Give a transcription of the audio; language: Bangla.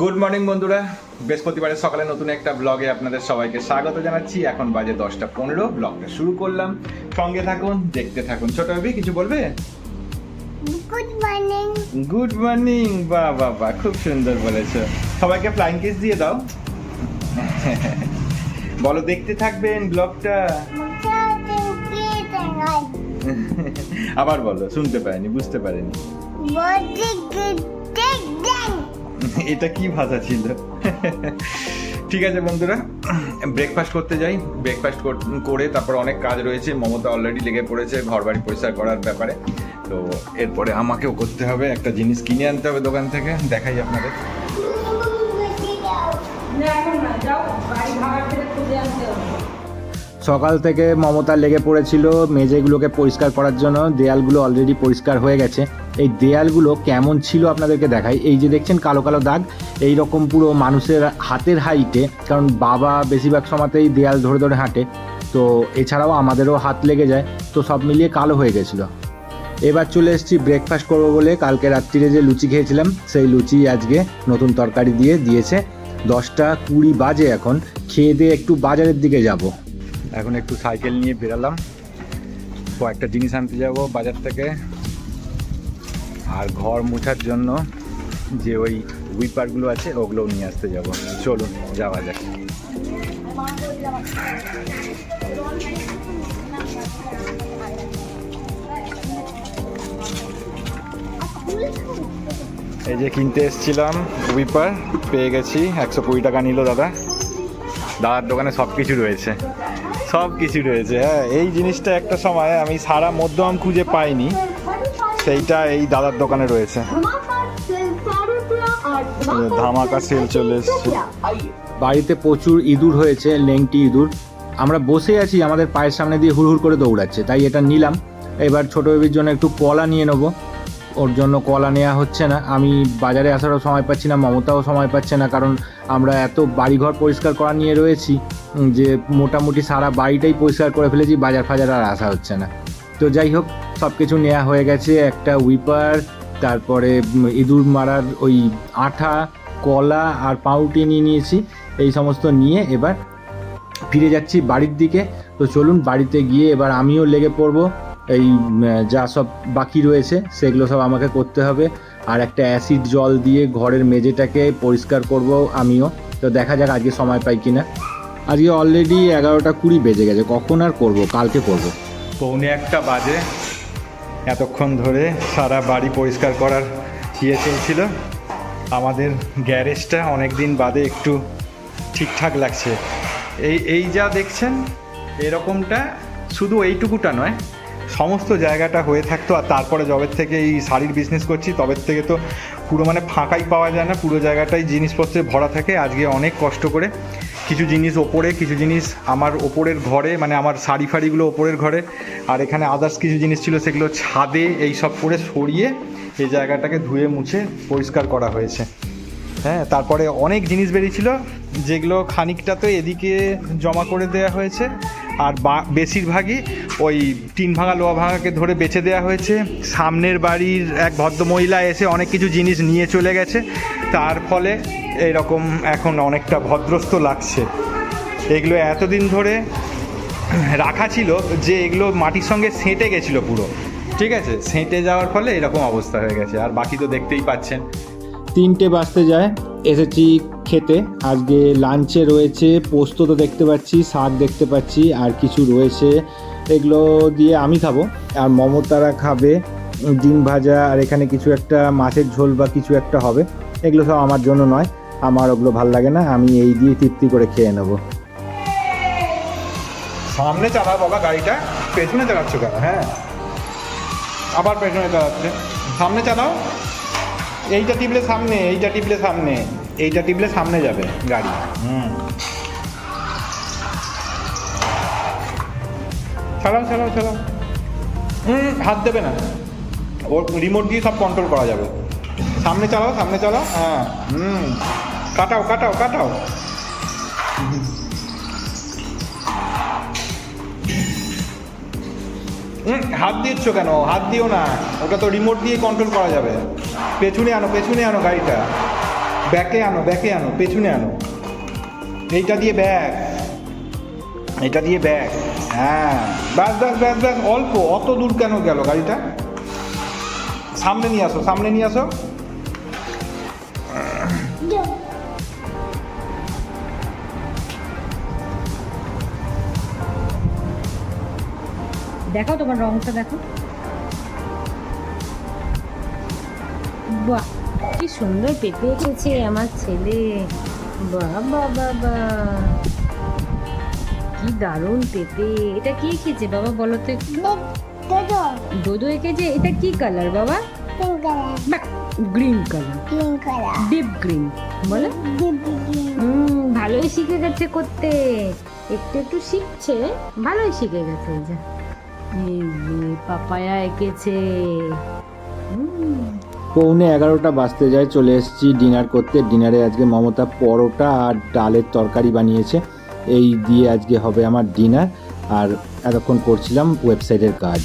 গুড মর্নিং বন্ধুরা। বৃহস্পতিবারের সকালে নতুন একটা ব্লগে আপনাদের সবাইকে স্বাগত জানাচ্ছি। এখন বাজে দশটা পনেরো ব্লগটা শুরু করলাম। সঙ্গে থাকুন দেখতে থাকুন। ছোট ভাবি কিছু বলবে? গুড মর্নিং গুড মর্নিং বাহ বাহ বাহ খুব সুন্দর বলেছ। সবাইকে ফ্লাইং কিস দিয়ে দাও। বলো দেখতে থাকবেন ব্লগটা আবার বলো শুনতে পারেনি বুঝতে পারেনি। এটা কি ভাষা ছিল? ঠিক আছে বন্ধুরা ব্রেকফাস্ট করতে যাই। ব্রেকফাস্ট করে তারপর অনেক কাজ রয়েছে। মমতা অলরেডি লেগে পড়েছে ঘর বাড়ি পরিষ্কার করার ব্যাপারে। তো এরপরে আমাকেও করতে হবে, একটা জিনিস কিনে আনতে হবে দোকান থেকে। দেখাই আপনাদের। সকাল থেকে মমতা লেগে পড়েছিল, মেঝেগুলোকে পরিষ্কার করার জন্য, দেয়ালগুলো অলরেডি পরিষ্কার হয়ে গেছে। এই দেয়ালগুলো কেমন ছিল আপনাদেরকে দেখাই। এই যে দেখছেন কালো কালো দাগ এই রকম পুরো মানুষের হাতের হাইটে, কারণ বাবা বেশিরভাগ সময়তেই দেয়াল ধরে ধরে হাঁটে, তো এছাড়াও আমাদেরও হাত লেগে যায়, তো সব মিলিয়ে কালো হয়ে গেছিল। এবার চলে এসেছি ব্রেকফাস্ট করব বলে, কালকে রাত্রিরে যে লুচি খেয়েছিলাম, সেই লুচি আজকে নতুন তরকারি দিয়ে দিয়েছে। দশটা কুড়ি বাজে এখন, খেয়ে দিয়ে একটু বাজারের দিকে যাব। এখন একটু সাইকেল নিয়ে বেরালাম, কয়েকটা জিনিস আনতে যাব বাজার থেকে। আর ঘর মোছার জন্য যে ওই উইপারগুলো আছে, ওগুলোও নিয়ে আসতে যাব। চলুন, যাওয়া যাক। এই যে কিনতে এসছিলাম উইপার পেয়ে গেছি, একশো কুড়ি টাকা নিল দাদা। দাদার দোকানে সব কিছু রয়েছে। সব কিছু রয়েছে হ্যাঁ এই জিনিসটা একটা সময় আমি সারা মধ্যম খুঁজে পাইনি। সেইটা এই দাদার দোকানে রয়েছে। ধামাকা সেল চলে এসছে। বাড়িতে প্রচুর ইঁদুর হয়েছে, লেংটি ইঁদুর। আমরা বসে আছি, আমাদের পায়ের সামনে দিয়ে হুড় হুড় করে দৌড়াচ্ছে, তাই এটা নিলাম। এবার ছোটো বেবির জন্য একটু কলা নিয়ে নেব। ওর জন্য কলা নেওয়া হচ্ছে না। আমি বাজারে আসারও সময় পাচ্ছি না, মমতাও সময় পাচ্ছে না, কারণ আমরা এত বাড়িঘর পরিষ্কার করা নিয়ে রয়েছি যে মোটামুটি সারা বাড়িটাই পরিষ্কার করে ফেলেছি, বাজার ফাজার আর আসা হচ্ছে না। তো যাই হোক সব কিছু নেওয়া হয়ে গেছে, একটা উইপার তারপরে ইঁদুর মারার ওই আঠা, কলা আর পাউরুটি নিয়ে নিয়েছি, এই সমস্ত নিয়ে এবার ফিরে যাচ্ছি বাড়ির দিকে। তো চলুন বাড়িতে গিয়ে এবার আমিও লেগে পড়ব, এই যা সব বাকি রয়েছে, সেগুলো সব আমাকে করতে হবে। আর একটা অ্যাসিড জল দিয়ে ঘরের মেঝেটাকে পরিষ্কার করব আমিও। তো দেখা যাক আজকে সময় পাই কিনা। আজকে অলরেডি এগারোটা কুড়ি বেজে গেছে, কখন আর করব, কালকে করব। পৌনে একটা বাজে। এতক্ষণ ধরে সারা বাড়ি পরিষ্কার করার ইয়ে চলছিল। আমাদের গ্যারেজটা অনেক দিন বাদে একটু ঠিকঠাক লাগছে। এই এই যা দেখছেন, এরকমটা শুধু এইটুকুটা নয়, সমস্ত জায়গাটা হয়ে থাকতো। আর তারপরে জবের থেকে এই শাড়ির বিজনেস করছি তবের থেকে তো পুরো মানে ফাঁকাই পাওয়া যায় না। পুরো জায়গাটাই জিনিসপত্রে ভরা থাকে। আজকে অনেক কষ্ট করে কিছু জিনিস ওপরে, কিছু জিনিস আমার ওপরের ঘরে মানে আমার শাড়ি ফাড়িগুলো ওপরের ঘরে। আর এখানে আদার্স কিছু জিনিস ছিল, সেগুলো ছাদে এই সব করে সরিয়ে এই জায়গাটাকে ধুয়ে মুছে পরিষ্কার করা হয়েছে। হ্যাঁ তারপরে অনেক জিনিস বেরিয়েছিল, যেগুলো খানিকটা তো এদিকে জমা করে দেওয়া হয়েছে। আর বেশিরভাগই ওই টিন ভাঙা, লোহা ভাঙাকে ধরে বেচে দেওয়া হয়েছে। সামনের বাড়ির এক ভদ্রমহিলা এসে অনেক কিছু জিনিস নিয়ে চলে গেছে। তার ফলে এরকম এখন অনেকটা ভদ্রস্ত লাগছে। এগুলো এতদিন ধরে রাখা ছিল যে এগুলো মাটির সঙ্গে সেঁটে গেছিল পুরো। ঠিক আছে? সেঁটে যাওয়ার ফলে এরকম অবস্থা হয়ে গেছে। আর বাকি তো দেখতেই পাচ্ছেন। তিনটে বাজতে যায়। এসেছি খেতে। আজকে লাঞ্চে রয়েছে পোস্ত তো দেখতে পাচ্ছি, শাক দেখতে পাচ্ছি, আর কিছু রয়েছে। এগুলো দিয়ে আমি খাব। আর মমতারা খাবে। ডিম ভাজা, আর এখানে কিছু একটা মাছের ঝোল বা কিছু একটা হবে। এগুলো সব আমার জন্য নয়। আমার ওগুলো ভালো লাগে না, আমি এই দিয়ে তৃপ্তি করে খেয়ে নেব। সামনে চালাও বাবা গাড়িটা, পেছনে চালাচ্ছ কেন? হ্যাঁ। আবার পেছনে চালাচ্ছে। সামনে চালাও। এইটা টিপলে সামনে, এইটা টিপলে সামনে, এইটা টিপলে সামনে যাবে গাড়ি। হুম। চালাও চালাও চালাও। হুম, হাত দেবে না। ওর রিমোট দিয়ে সব কন্ট্রোল করা যাবে। সামনে চালাও সামনে চালাও। হ্যাঁ হুম। কাটাও কাটাও কাটাও। হুম, হাত দিচ্ছ কেন? হাত দিও না। ওটা তো রিমোট দিয়ে কন্ট্রোল করা যাবে। পেছনে আনো পেছনে আনো গাড়িটা। ব্যাকে আনো ব্যাকে আনো পেছনে আনো। এইটা দিয়ে ব্যাগ এটা দিয়ে ব্যাগ হ্যাঁ। ব্যাস ব্যাস ব্যাস ব্যাস অল্প। অত দূর কেন গেল গাড়িটা? সামনে নিয়ে আসো সামনে নিয়ে আসো। দেখো তোমার রংটা দেখো। বাহ কি সুন্দর পেঁপে এঁকেছে আমার ছেলে। বাহ বাহ কি দারুণ পেঁপে। এটা কি এঁকেছে বাবা বলো তো একটু. দোদো। এঁকেছে? এটা কি কালার বাবা. Green colour. ডিপ গ্রিন বলো। হুম ভালোই শিখে গেছে করতে। একটু একটু শিখছে ভালোই শিখে গেছে যে। পাপায়া এঁকেছে। পৌনে এগারোটা বাজতে যায়, চলে এসেছি ডিনার করতে। ডিনারে আজকে মমতা পরোটা আর ডালের তরকারি বানিয়েছে। এই দিয়ে আজকে হবে আমার ডিনার। আর এতক্ষণ করছিলাম ওয়েবসাইটের কাজ।